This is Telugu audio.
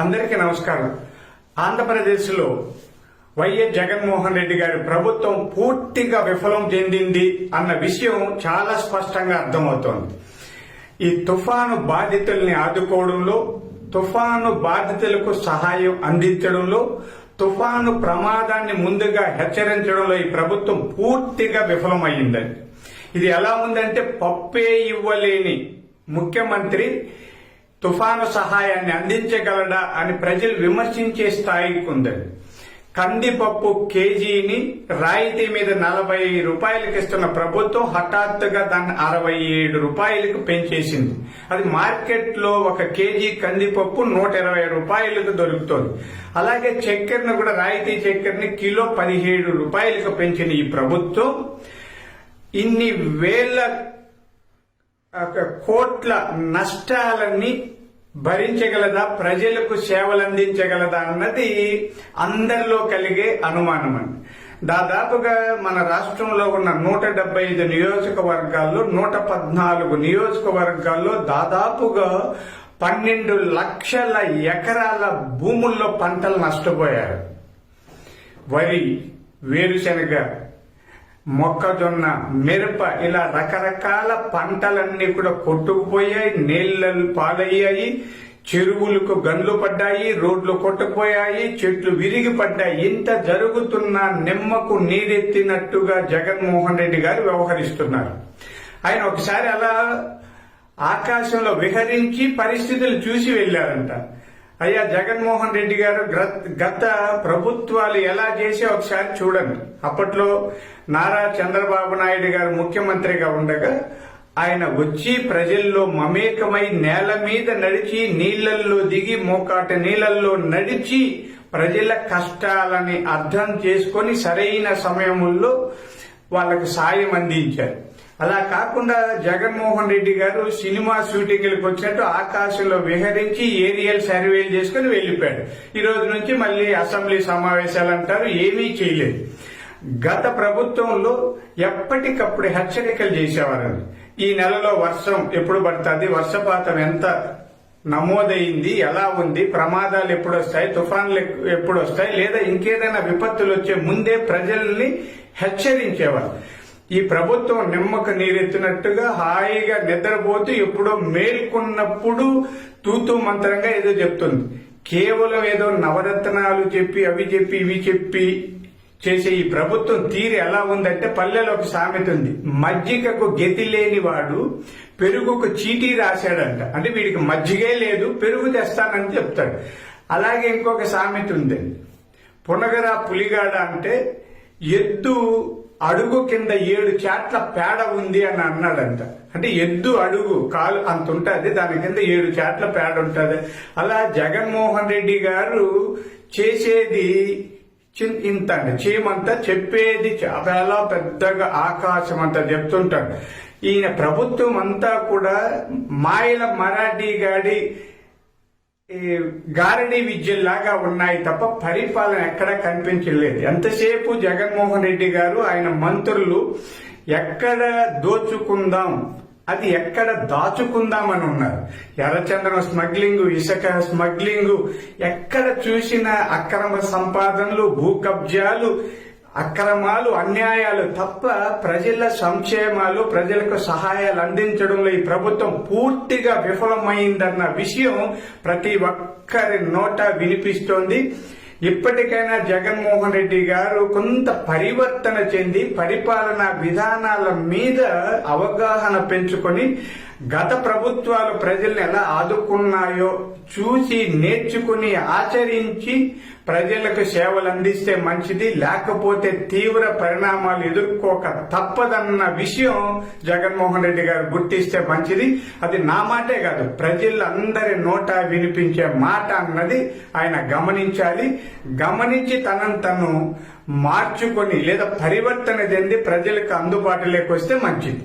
అందరికీ నమస్కారం. ఆంధ్రప్రదేశ్లో వైఎస్ జగన్మోహన్ రెడ్డి గారి ప్రభుత్వం పూర్తిగా విఫలం చెందింది అన్న విషయం చాలా స్పష్టంగా అర్థమవుతోంది. ఈ తుఫాను బాధితుల్ని ఆదుకోవడంలో తుఫాను బాధితులకు సహాయం అందించడంలో తుఫాను ప్రమాదాన్ని ముందుగా హెచ్చరించడంలో ఈ ప్రభుత్వం పూర్తిగా విఫలమైందండి ఇది ఎలా ఉందంటే పప్పే ఇవ్వలేని ముఖ్యమంత్రి తుఫాను సహాయాన్ని అందించగలడా అని ప్రజలు విమర్శించే స్థాయికి ఉందండి కందిపప్పు కేజీని రాయితీ మీద నలభై రూపాయలకి ఇస్తున్న ప్రభుత్వం హఠాత్తుగా దాన్ని అరవై ఏడు రూపాయలకు పెంచేసింది. అది మార్కెట్లో ఒక కేజీ కందిపప్పు నూట ఇరవై రూపాయలకు దొరుకుతోంది. అలాగే చక్కెరను కూడా రాయితీ చక్కెరని కిలో పదిహేడు రూపాయలకు పెంచిన ఈ ప్రభుత్వం ఇన్ని వేల కోట్ల నష్టాలన్నీ భరించగలదా? ప్రజలకు సేవలు అందించగలదా అన్నది అందరిలో కలిగే అనుమానం అండి. దాదాపుగా మన రాష్ట్రంలో ఉన్న నూట డెబ్బై ఐదు నియోజకవర్గాల్లో నూట పద్నాలుగు నియోజకవర్గాల్లో దాదాపుగా పన్నెండు లక్షల ఎకరాల భూముల్లో పంటలు నష్టపోయారు. వరి వేరుశనగ మొక్కజొన్న మిరప ఇలా రకరకాల పంటలన్నీ కూడా కొట్టుకుపోయాయి నీళ్ళలు పాలయ్యాయి చెరువులకు గన్లు పడ్డాయి రోడ్లు కొట్టుకుపోయాయి చెట్లు విరిగి పడ్డాయి. ఇంత జరుగుతున్న నిమ్మకు నీరెత్తినట్టుగా జగన్మోహన్ రెడ్డి గారు వ్యవహరిస్తున్నారు. ఆయన ఒకసారి అలా ఆకాశంలో విహరించి పరిస్థితులు చూసి వెళ్ళారంట అయ్యా జగన్మోహన్ రెడ్డి గారు గత ప్రభుత్వాలు ఎలా చేసి ఒకసారి చూడండి. అప్పట్లో నారా చంద్రబాబు నాయుడు గారు ముఖ్యమంత్రిగా ఉండగా ఆయన వచ్చి ప్రజల్లో మమేకమై నేల మీద నడిచి నీళ్ళల్లో దిగి మోకాటి నీళ్ళల్లో నడిచి ప్రజల కష్టాలని అర్థం చేసుకొని సరైన సమయంలో వాళ్ళకు సాయం అందించారు. అలా కాకుండా జగన్మోహన్ రెడ్డి గారు సినిమా షూటింగ్లకు వచ్చినట్టు ఆకాశంలో విహరించి ఏరియల్ సర్వేలు చేసుకుని వెళ్ళిపోయాడు ఈ రోజు నుంచి మళ్ళీ అసెంబ్లీ సమావేశాలు అంటారు ఏమీ చేయలేదు. గత ప్రభుత్వంలో ఎప్పటికప్పుడు హెచ్చరికలు చేసేవారండి ఈ నెలలో వర్షం ఎప్పుడు పడుతుంది వర్షపాతం ఎంత నమోదైంది ఎలా ఉంది ప్రమాదాలు ఎప్పుడు వస్తాయి తుఫాన్లు ఎప్పుడు వస్తాయి లేదా ఇంకేదైనా విపత్తులు వచ్చే ముందే ప్రజల్ని హెచ్చరించేవారు. ఈ ప్రభుత్వం నిమ్మక నీరెత్తినట్టుగా హాయిగా నిద్రపోతూ ఎప్పుడో మేల్కొన్నప్పుడు తూతూ మంత్రంగా ఏదో చెప్తుంది. కేవలం ఏదో నవరత్నాలు చెప్పి అవి చెప్పి ఇవి చెప్పి చేసే ఈ ప్రభుత్వం తీరు ఎలా ఉందంటే పల్లెలో ఒక సామెత ఉంది. మజ్జిగకు గతి లేని వాడు పెరుగుకు చీటీ రాశాడంట. అంటే వీడికి మజ్జిగే లేదు పెరుగు తెస్తానని చెప్తాడు. అలాగే ఇంకొక సామెత ఉంది పునగరా పులిగాడ అంటే ఎద్దు అడుగు కింద ఏడు చాట్ల పేడ ఉంది అని అన్నాడంట. అంటే ఎద్దు అడుగు కాలు అంత ఉంటుంది దాని కింద ఏడు చాట్ల పేడ ఉంటుంది. అలా జగన్మోహన్ రెడ్డి గారు చేసేది ఇంత అండి చీమంతా చెప్పేది చాలా పెద్దగా ఆకాశం అంతా చెప్తుంటాడు. ఈయన ప్రభుత్వం అంతా కూడా మాయల మరాఠీ గాడి గారడీ విద్యల్లాగా ఉన్నాయి తప్ప పరిపాలన ఎక్కడ కనిపించలేదు. ఎంతసేపు జగన్మోహన్ రెడ్డి గారు ఆయన మంత్రులు ఎక్కడ దోచుకుందాం అది ఎక్కడ దాచుకుందామని ఉన్నారు. ఎర్రచందనం స్మగ్లింగ్ ఇసుక స్మగ్లింగ్ ఎక్కడ చూసిన అక్రమ సంపాదనలు భూ కబ్జాలు అక్రమాలు అన్యాయాలు తప్ప ప్రజల సంక్షేమాలు ప్రజలకు సహాయాలు అందించడంలో ఈ ప్రభుత్వం పూర్తిగా విఫలమైందన్న విషయం ప్రతి ఒక్కరి నోట వినిపిస్తోంది. ఇప్పటికైనా జగన్మోహన్ రెడ్డి గారు కొంత పరివర్తన చెంది పరిపాలనా విధానాల మీద అవగాహన పెంచుకొని గత ప్రభుత్వాలు ప్రజల్ని ఎలా ఆదుకున్నాయో చూసి నేర్చుకుని ఆచరించి ప్రజలకు సేవలు అందిస్తే మంచిది లేకపోతే తీవ్ర పరిణామాలు ఎదుర్కోక తప్పదన్న విషయం జగన్మోహన్ రెడ్డి గారు గుర్తిస్తే మంచిది. అది నా మాటే కాదు ప్రజలందరి నోట వినిపించే మాట అన్నది ఆయన గమనించాలి. గమనించి తనను తను మార్చుకొని లేదా పరివర్తన చెంది ప్రజలకు అందుబాటులోకి వస్తే మంచిది.